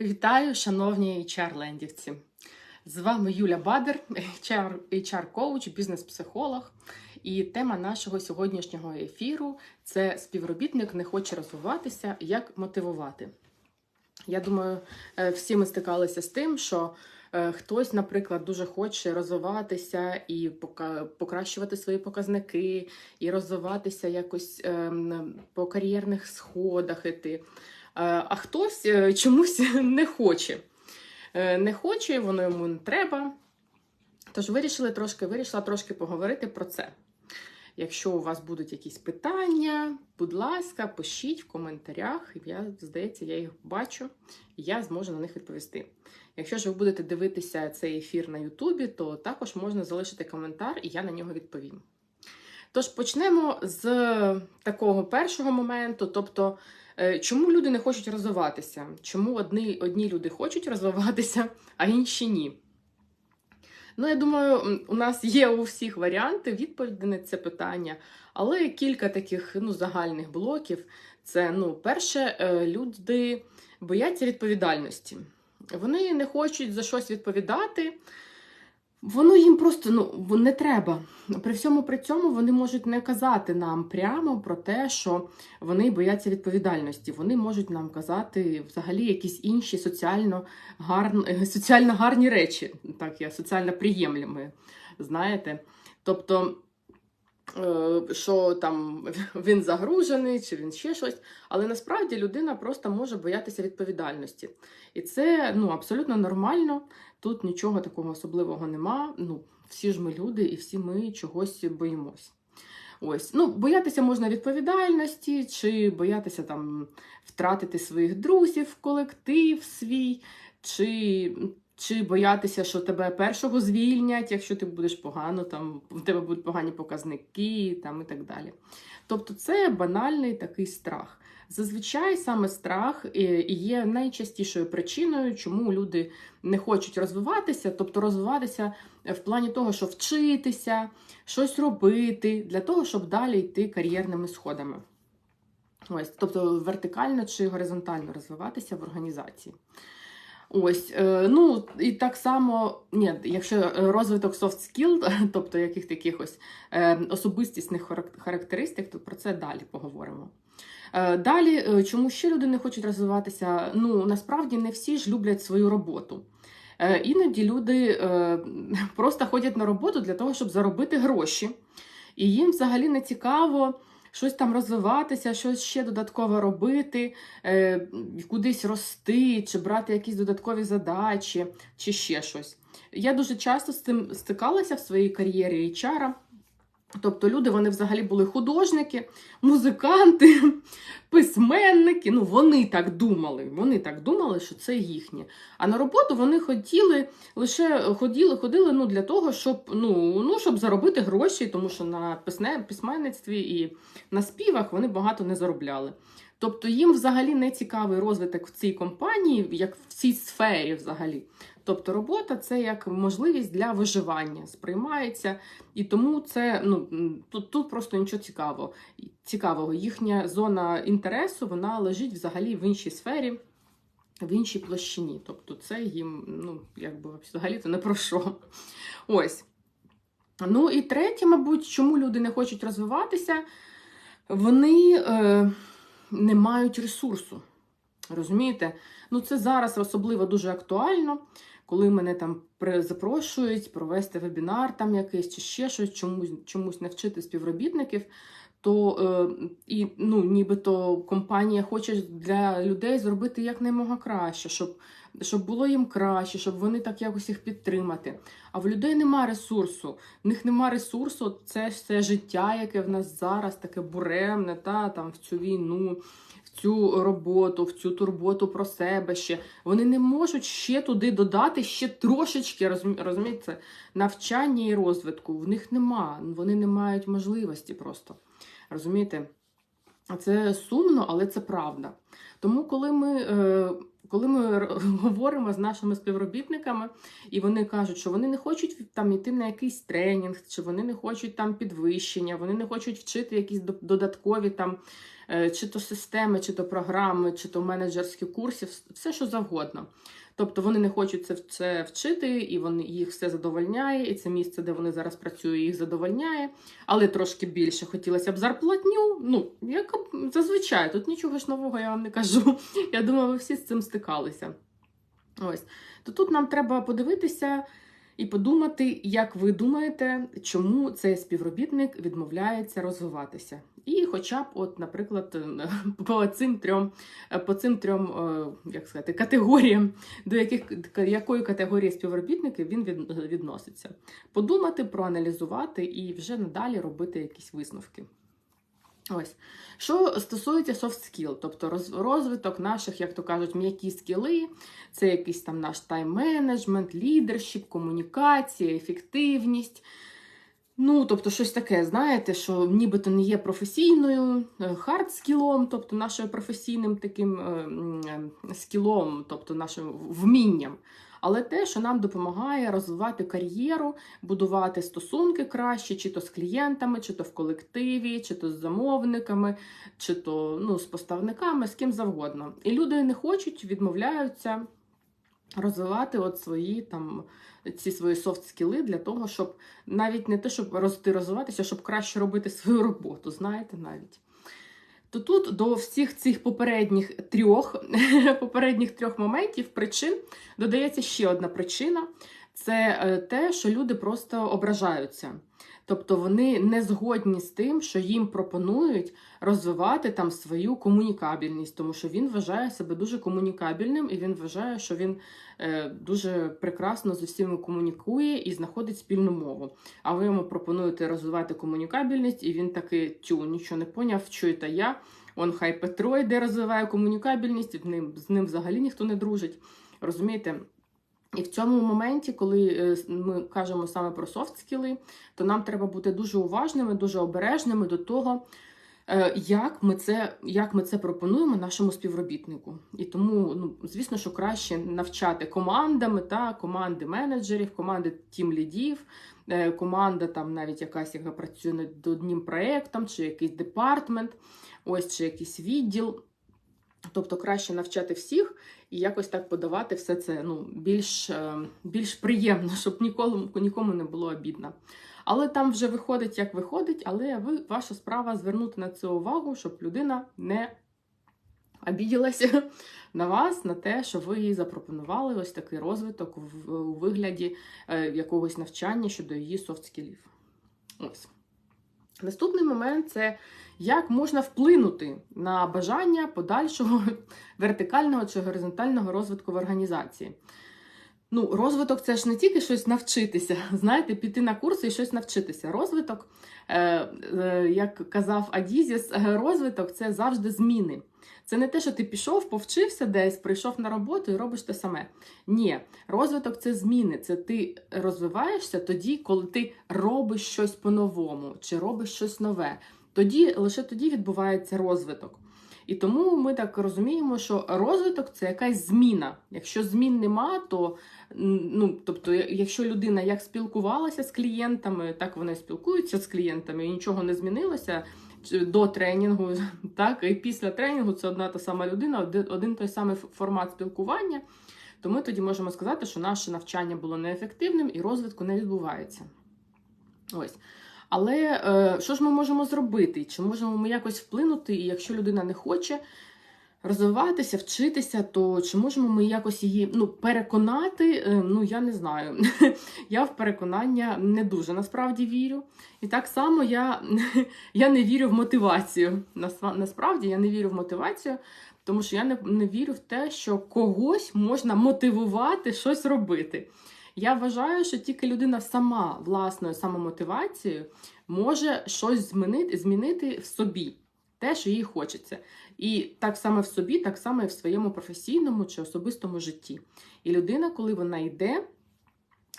Вітаю, шановні HR-лендівці! З вами Юля Бадер, HR, HR-коуч, бізнес-психолог. І тема нашого сьогоднішнього ефіру це співробітник не хоче розвиватися, як мотивувати. Я думаю, е, всі ми стикалися з тим, що е, хтось, наприклад, дуже хоче розвиватися і покращувати свої показники, і розвиватися якось ем, по кар'єрних сходах іти. Е, А хтось е, чомусь не хоче. Е, Не хоче, воно йому не треба. Тож вирішили трошки, вирішила трошки поговорити про це. Якщо у вас будуть якісь питання, будь ласка, пишіть в коментарях. Я, здається, я їх бачу, і я зможу на них відповісти. Якщо ж ви будете дивитися цей ефір на Ютубі, то також можна залишити коментар, і я на нього відповім. Тож почнемо з такого першого моменту, тобто, чому люди не хочуть розвиватися? Чому одні, одні люди хочуть розвиватися, а інші ні? Ну, я думаю, у нас є у всіх варіанти відповіді на це питання, але кілька таких ну, загальних блоків. Це, ну, перше, е, люди бояться відповідальності. Вони не хочуть за щось відповідати. Воно їм просто ну, не треба. При всьому при цьому вони можуть не казати нам прямо про те, що вони бояться відповідальності. Вони можуть нам казати взагалі якісь інші соціально, гарні, соціально гарні речі, так я соціально приємлемі, знаєте. Тобто, е, що там він загружений, чи він ще щось. Але насправді людина просто може боятися відповідальності. І це ну, абсолютно нормально. Тут нічого такого особливого нема. Ну, всі ж ми люди, і всі ми чогось боїмось. Ось, ну, боятися можна відповідальності, чи боятися там втратити своїх друзів, колектив свій, чи, чи боятися, що тебе першого звільнять, якщо ти будеш погано, там в тебе будуть погані показники там, і так далі. Тобто це банальний такий страх. Зазвичай саме страх е, є найчастішою причиною, чому люди не хочуть розвиватися, тобто розвиватися в плані того, що вчитися, щось робити, для того, щоб далі йти кар'єрними сходами. Ось, тобто вертикально чи горизонтально розвиватися в організації. Ось, е, ну і так само, ні, якщо розвиток soft skill, тобто яких таких ось е, особистісних харак- характеристик, то про це далі поговоримо. Е, Далі, е, чому ще люди не хочуть розвиватися? Ну, насправді не всі ж люблять свою роботу. Е, Іноді люди е, просто ходять на роботу для того, щоб заробити гроші. І їм взагалі не цікаво щось там розвиватися, щось ще додатково робити, е, кудись рости, чи брати якісь додаткові задачі, чи ще щось. Я дуже часто з цим стикалася в своїй кар'єрі HR. Тобто люди вони взагалі були художники, музиканти, письменники. Ну, вони так думали. Вони так думали, що це їхнє. А на роботу вони хотіли лише ходили, ходили ну, для того, щоб, ну, ну, щоб заробити гроші, тому що на письменництві і на співах вони багато не заробляли. Тобто їм взагалі не цікавий розвиток в цій компанії, як в цій сфері взагалі. Тобто робота це як можливість для виживання сприймається, і тому це ну тут, тут просто нічого цікавого. цікавого. Їхня зона інтересу вона лежить взагалі в іншій сфері, в іншій площині. Тобто, це їм ну якби взагалі то не про що. Ось. Ну і третє, мабуть, чому люди не хочуть розвиватися, вони е, не мають ресурсу. Розумієте? Ну, це зараз особливо дуже актуально, коли мене там запрошують провести вебінар там якийсь чи ще щось, чомусь, чомусь навчити співробітників. То е, і ну, нібито компанія хоче для людей зробити якнаймога краще, щоб, щоб було їм краще, щоб вони так якось їх підтримати. А в людей нема ресурсу. В них нема ресурсу, це все життя, яке в нас зараз таке буремне, та там в цю війну, в цю роботу, в цю турботу про себе ще. Вони не можуть ще туди додати ще трошечки, розумієте, навчання і розвитку. В них нема, вони не мають можливості просто. Розумієте? Це сумно, але це правда. Тому, коли ми. е, Коли ми говоримо з нашими співробітниками, і вони кажуть, що вони не хочуть там йти на якийсь тренінг, чи вони не хочуть там підвищення, вони не хочуть вчити якісь до- додаткові там е, чи то системи, чи то програми, чи то менеджерські курси, все що завгодно. Тобто вони не хочуть це, це вчити, і вони їх все задовольняє, і це місце, де вони зараз працюють, їх задовольняє, але трошки більше хотілося б зарплатню. Ну, як зазвичай, тут нічого ж нового я вам не кажу. Я думаю, ви всі з цим стикалися. Ось. То тут нам треба подивитися і подумати, як ви думаєте, чому цей співробітник відмовляється розвиватися. І хоча б, от, наприклад, по цим трьом, по цим трьом е, як сказати, категоріям, до яких якої категорії співробітників він відноситься. Подумати, проаналізувати і вже надалі робити якісь висновки. Ось. Що стосується soft skill, тобто розвиток наших, як то кажуть, м'які скіли, це якийсь там наш тайм-менеджмент, лідершіп, комунікація, ефективність. Ну, тобто, щось таке, знаєте, що нібито не є професійною, хард скілом, тобто нашим професійним таким е, е, скілом, тобто нашим вмінням. Але те, що нам допомагає розвивати кар'єру, будувати стосунки краще, чи то з клієнтами, чи то в колективі, чи то з замовниками, чи то ну, з поставниками, з ким завгодно. І люди не хочуть, відмовляються розвивати от свої там ці свої софт-скіли для того, щоб навіть не те, щоб рости розвиватися, щоб краще робити свою роботу, знаєте, навіть. То тут до всіх цих попередніх трьох, попередніх трьох моментів причин додається ще одна причина це е, те, що люди просто ображаються. Тобто вони не згодні з тим, що їм пропонують розвивати там свою комунікабельність, тому що він вважає себе дуже комунікабельним і він вважає, що він е, дуже прекрасно з усіма комунікує і знаходить спільну мову. А ви йому пропонуєте розвивати комунікабельність, і він такий тю, нічого не поняв, що це я. Он хай Петро йде розвиває комунікабельність, з ним, з ним взагалі ніхто не дружить. Розумієте? І в цьому моменті, коли е, ми кажемо саме про софт-скіли, то нам треба бути дуже уважними, дуже обережними до того, е, як ми це, як ми це пропонуємо нашому співробітнику. І тому, ну, звісно, що краще навчати командами, та, команди менеджерів, команди тім-лідів, е, команда там навіть якась, яка працює над одним проєктом, чи якийсь департмент, ось чи якийсь відділ. Тобто краще навчати всіх і якось так подавати все це ну, більш, е, більш приємно, щоб ніколи, нікому не було обідно. Але там вже виходить, як виходить, але ви, ваша справа звернути на це увагу, щоб людина не обіділася на вас, на те, що ви їй запропонували ось такий розвиток в- у вигляді е, якогось навчання щодо її софт-скілів. Ось. Наступний момент це як можна вплинути на бажання подальшого вертикального чи горизонтального розвитку в організації. Ну, розвиток це ж не тільки щось навчитися, знаєте, піти на курси і щось навчитися. Розвиток, е, е, як казав Адізіс, розвиток це завжди зміни. Це не те, що ти пішов, повчився десь, прийшов на роботу і робиш те саме. Ні, розвиток це зміни. Це ти розвиваєшся тоді, коли ти робиш щось по-новому чи робиш щось нове. Тоді лише тоді відбувається розвиток. І тому ми так розуміємо, що розвиток це якась зміна. Якщо змін нема, то ну, тобто, якщо людина як спілкувалася з клієнтами, так вона спілкується з клієнтами, і нічого не змінилося до тренінгу, так і після тренінгу це одна та сама людина, один той самий формат спілкування. То ми тоді можемо сказати, що наше навчання було неефективним і розвитку не відбувається. Ось. Але е, що ж ми можемо зробити? Чи можемо ми якось вплинути, і якщо людина не хоче розвиватися, вчитися, то чи можемо ми якось її ну, переконати? Е, ну, я не знаю. я в переконання не дуже насправді вірю. І так само я, я не вірю в мотивацію. Насправді я не вірю в мотивацію, тому що я не, не вірю в те, що когось можна мотивувати щось робити. Я вважаю, що тільки людина сама власною самомотивацією може щось змінити, змінити в собі, те, що їй хочеться. І так само в собі, так само і в своєму професійному чи особистому житті. І людина, коли вона йде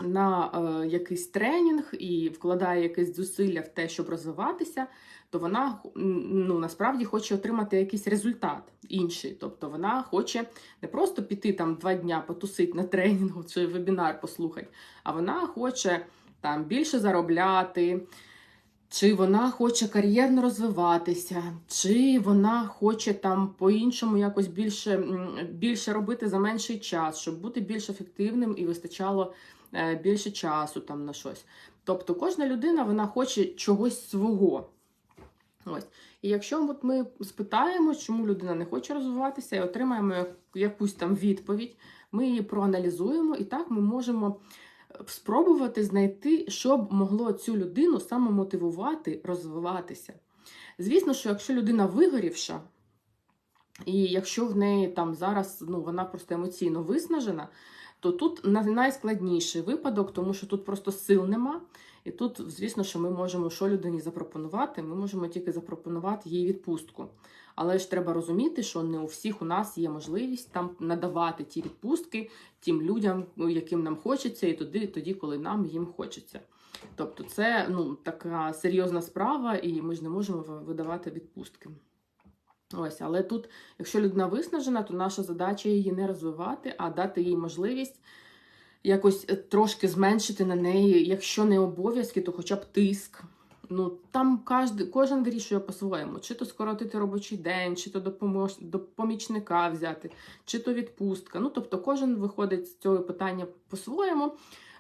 на е, якийсь тренінг і вкладає якесь зусилля в те, щоб розвиватися, то вона ну, насправді хоче отримати якийсь результат інший. Тобто вона хоче не просто піти там два дня потусити на тренінгу чи вебінар послухати, а вона хоче там більше заробляти. Чи вона хоче кар'єрно розвиватися, чи вона хоче там по-іншому якось більше більше робити за менший час, щоб бути більш ефективним і вистачало е, більше часу там на щось. Тобто кожна людина вона хоче чогось свого. Ось. І якщо от ми спитаємо, чому людина не хоче розвиватися, і отримаємо якусь там відповідь, ми її проаналізуємо, і так ми можемо спробувати знайти, що б могло цю людину саме мотивувати розвиватися. Звісно, що якщо людина вигорівша, і якщо в неї там зараз ну, вона просто емоційно виснажена, то тут найскладніший випадок, тому що тут просто сил нема. І тут, звісно, що ми можемо що людині запропонувати, ми можемо тільки запропонувати їй відпустку. Але ж треба розуміти, що не у всіх у нас є можливість там надавати ті відпустки тим людям, ну, яким нам хочеться, і тоді, тоді коли нам їм хочеться. Тобто, це ну, така серйозна справа, і ми ж не можемо видавати відпустки. Ось, Але тут, якщо людина виснажена, то наша задача її не розвивати, а дати їй можливість якось е, трошки зменшити на неї, якщо не обов'язки, то хоча б тиск. Ну, Там кожен, вирішує по-своєму, чи то скоротити робочий день, чи то до помічника взяти, чи то відпустка. Ну, Тобто кожен виходить з цього питання по-своєму. Е,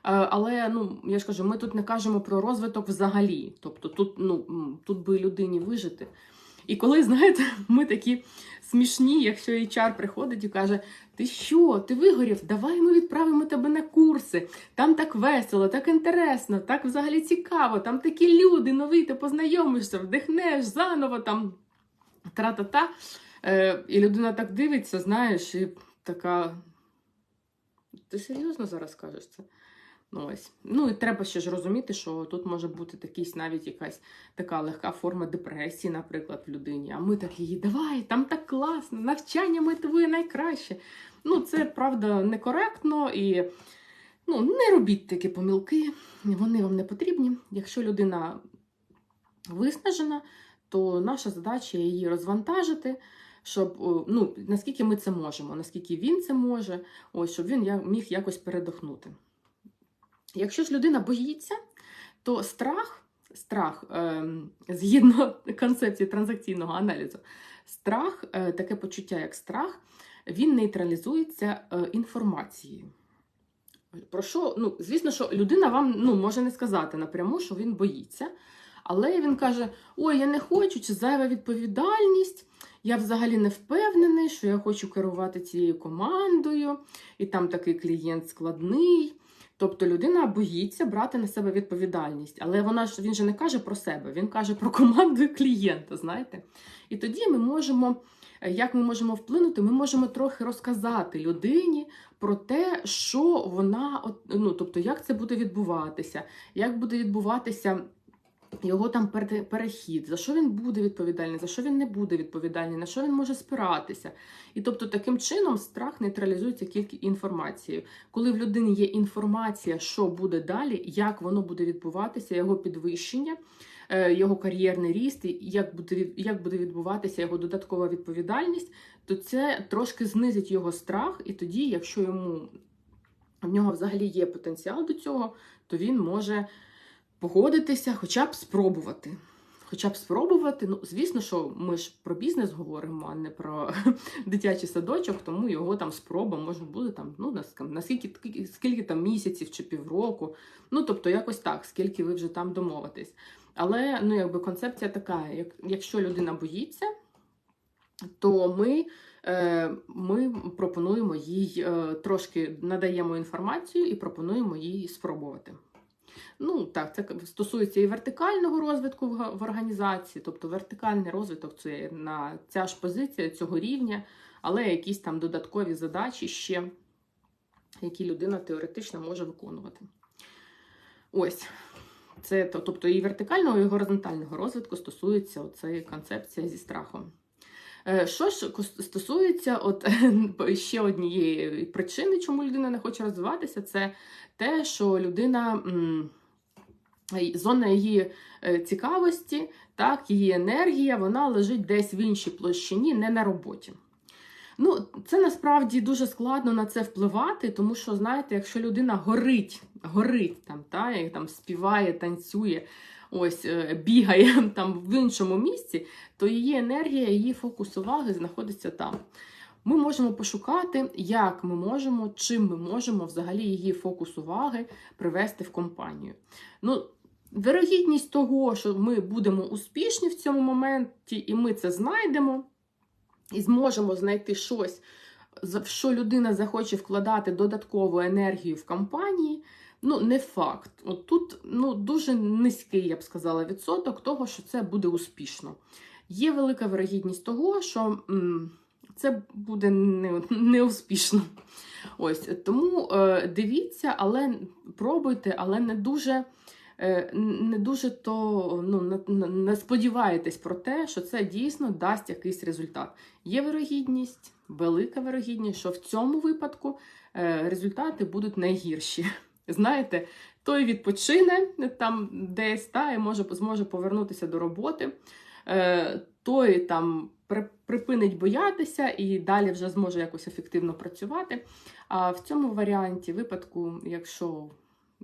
але ну, я ж кажу, ми тут не кажемо про розвиток взагалі. Тобто тут ну, тут би людині вижити. І коли, знаєте, ми такі смішні, якщо HR приходить і каже: Ти що, ти вигорів? Давай ми відправимо тебе на курси. Там так весело, так інтересно, так взагалі цікаво, там такі люди нові, ти познайомишся, вдихнеш заново там тра-та-та. Е, І людина так дивиться, знаєш, і така. Ти серйозно зараз кажеш це? Ну, ось. Ну і треба ще ж розуміти, що тут може бути такий, навіть якась така легка форма депресії, наприклад, в людині. А ми такі, давай, там так класно, навчання мотивує найкраще. Ну, це правда некоректно і ну, не робіть такі помилки, вони вам не потрібні. Якщо людина виснажена, то наша задача її розвантажити. Щоб ну, наскільки ми це можемо, наскільки він це може, ось щоб він міг якось передохнути. Якщо ж людина боїться, то страх, страх, е, згідно концепції транзакційного аналізу, страх, е, таке почуття, як страх, він нейтралізується е, інформацією. Про що, ну, Звісно, що людина вам ну, може не сказати напряму, що він боїться. Але він каже: Ой, я не хочу, чи зайва відповідальність. Я взагалі не впевнений, що я хочу керувати цією командою, і там такий клієнт складний. Тобто людина боїться брати на себе відповідальність, але вона ж він же не каже про себе, він каже про команду клієнта. знаєте. І тоді ми можемо, як ми можемо вплинути, ми можемо трохи розказати людині про те, що вона, ну тобто, як це буде відбуватися, як буде відбуватися. Його там перехід, за що він буде відповідальний, за що він не буде відповідальний, на що він може спиратися. І тобто таким чином страх нейтралізується тільки інформацією. Коли в людини є інформація, що буде далі, як воно буде відбуватися, його підвищення, е, його кар'єрний ріст, як буде як буде відбуватися його додаткова відповідальність, то це трошки знизить його страх, і тоді, якщо йому в нього взагалі є потенціал до цього, то він може погодитися, хоча б спробувати. Хоча б спробувати, ну, звісно, що ми ж про бізнес говоримо, а не про дитячий садочок, тому його там спроба може бути там, ну, наскільки скільки там місяців чи півроку. Ну, тобто, якось так, скільки ви вже там домовитесь. Але ну, якби концепція така: як, якщо людина боїться, то ми е, ми пропонуємо їй е, трошки надаємо інформацію і пропонуємо їй спробувати. Ну, так, це стосується і вертикального розвитку в організації, тобто вертикальний розвиток це на ця ж позиція цього рівня, але якісь там додаткові задачі ще, які людина теоретично може виконувати. Ось. Це, Тобто і вертикального, і горизонтального розвитку стосується оцеї концепція зі страхом. Е, Що ж стосується от, ще однієї причини, чому людина не хоче розвиватися, це те, що людина. Зона її е, цікавості, так, її енергія, вона лежить десь в іншій площині, не на роботі. Ну, це насправді дуже складно на це впливати, тому що, знаєте, якщо людина горить, горить там, та, і там співає, танцює, ось е, бігає там в іншому місці, то її енергія, її фокус уваги знаходиться там. Ми можемо пошукати, як ми можемо, чим ми можемо взагалі її фокус уваги привести в компанію. Ну, Вирогідність того, що ми будемо успішні в цьому моменті, і ми це знайдемо, і зможемо знайти щось, в що людина захоче вкладати додаткову енергію в компанії, ну, не факт. От тут ну, дуже низький, я б сказала, відсоток того, що це буде успішно. Є велика вирогідність того, що м, це буде не, неуспішно. Ось тому е, дивіться, але пробуйте, але не дуже. Е, Не дуже то ну, не- сподіваєтесь про те, що це дійсно дасть якийсь результат. Є вирогідність, велика вирогідність, що в цьому випадку е, результати будуть найгірші. Знаєте, той відпочине там десь та, і може, зможе повернутися до роботи, е, той там припинить боятися і далі вже зможе якось ефективно працювати. А в цьому варіанті, випадку, якщо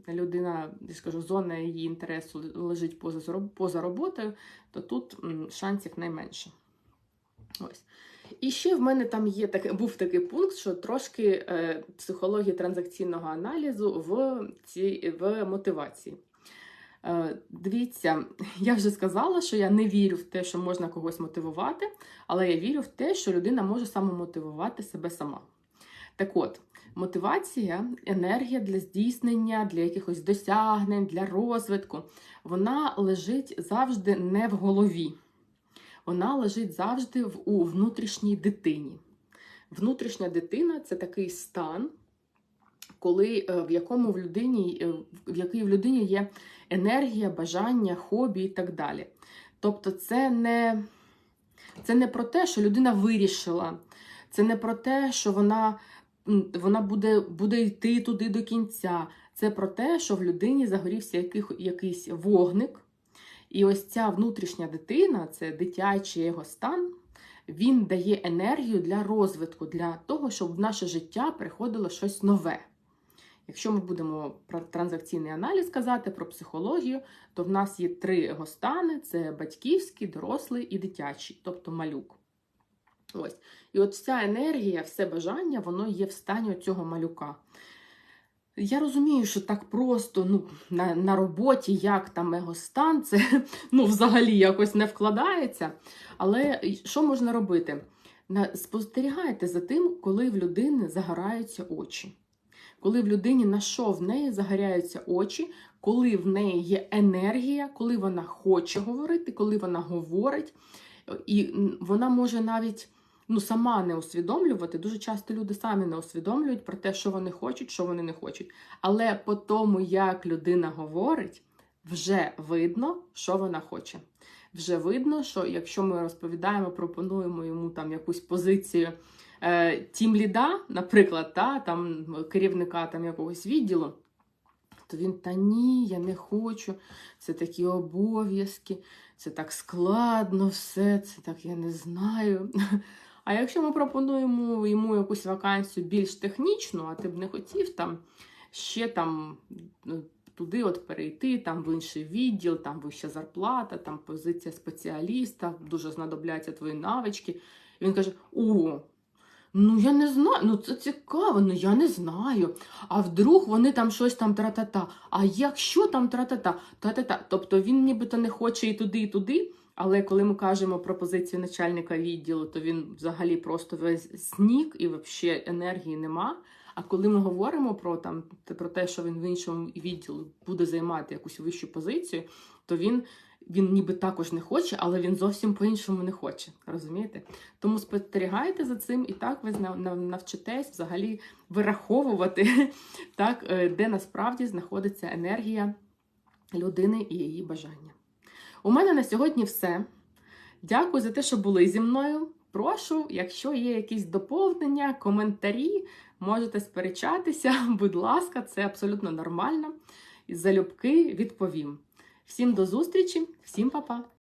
людина, я скажу, зона її інтересу лежить поза, поза роботою, то тут шансів найменше. Ось. І ще в мене там є таке, був такий пункт, що трошки е, психології транзакційного аналізу в, цій, в мотивації. Е, дивіться, я вже сказала, що я не вірю в те, що можна когось мотивувати, але я вірю в те, що людина може самомотивувати себе сама. Так от, мотивація, енергія для здійснення, для якихось досягнень, для розвитку, вона лежить завжди не в голові. Вона лежить завжди в, у внутрішній дитині. Внутрішня дитина це такий стан, коли, е, в якому в людині, е, в якій в людині є енергія, бажання, хобі і так далі. Тобто, це не, це не про те, що людина вирішила, це не про те, що вона, вона буде, буде йти туди до кінця. Це про те, що в людині загорівся яких, якийсь вогник. І ось ця внутрішня дитина, це дитячий його стан, він дає енергію для розвитку, для того, щоб в наше життя приходило щось нове. Якщо ми будемо про транзакційний аналіз казати, про психологію, то в нас є три його стани: це батьківський, дорослий і дитячий, тобто малюк. Ось. І от вся енергія, все бажання, воно є в стані цього малюка. Я розумію, що так просто ну, на, на роботі, як там його стан, це ну, взагалі якось не вкладається. Але що можна робити? Спостерігайте за тим, коли в людини загораються очі. Коли в людині на що в неї загоряються очі, коли в неї є енергія, коли вона хоче говорити, коли вона говорить, і вона може навіть ну, сама не усвідомлювати. Дуже часто люди самі не усвідомлюють про те, що вони хочуть, що вони не хочуть. Але по тому, як людина говорить, вже видно, що вона хоче. Вже видно, що якщо ми розповідаємо, пропонуємо йому там якусь позицію е, тім ліда, наприклад, та, там, керівника там, якогось відділу, то він та ні, я не хочу, це такі обов'язки, це так складно все, це так я не знаю. А якщо ми пропонуємо йому якусь вакансію більш технічну, а ти б не хотів там ще там ну, туди от перейти, там в інший відділ, там вища зарплата, там позиція спеціаліста, дуже знадобляться твої навички. І він каже: О, ну я не знаю, ну це цікаво, ну я не знаю. А вдруг вони там щось там тра-та-та. А якщо там тра-та-та, та-та-та. Тобто він нібито не хоче і туди, і туди. Але коли ми кажемо про позицію начальника відділу, то він взагалі просто весь сніг і взагалі енергії нема. А коли ми говоримо про там про те, що він в іншому відділі буде займати якусь вищу позицію, то він, він ніби також не хоче, але він зовсім по-іншому не хоче. Розумієте? Тому спостерігайте за цим, і так ви навчитесь взагалі вираховувати, так, е, де насправді знаходиться енергія людини і її бажання. У мене на сьогодні все. Дякую за те, що були зі мною. прошу, якщо є якісь доповнення, коментарі, можете сперечатися, будь ласка, це абсолютно нормально. І залюбки відповім. Всім до зустрічі, всім па-па!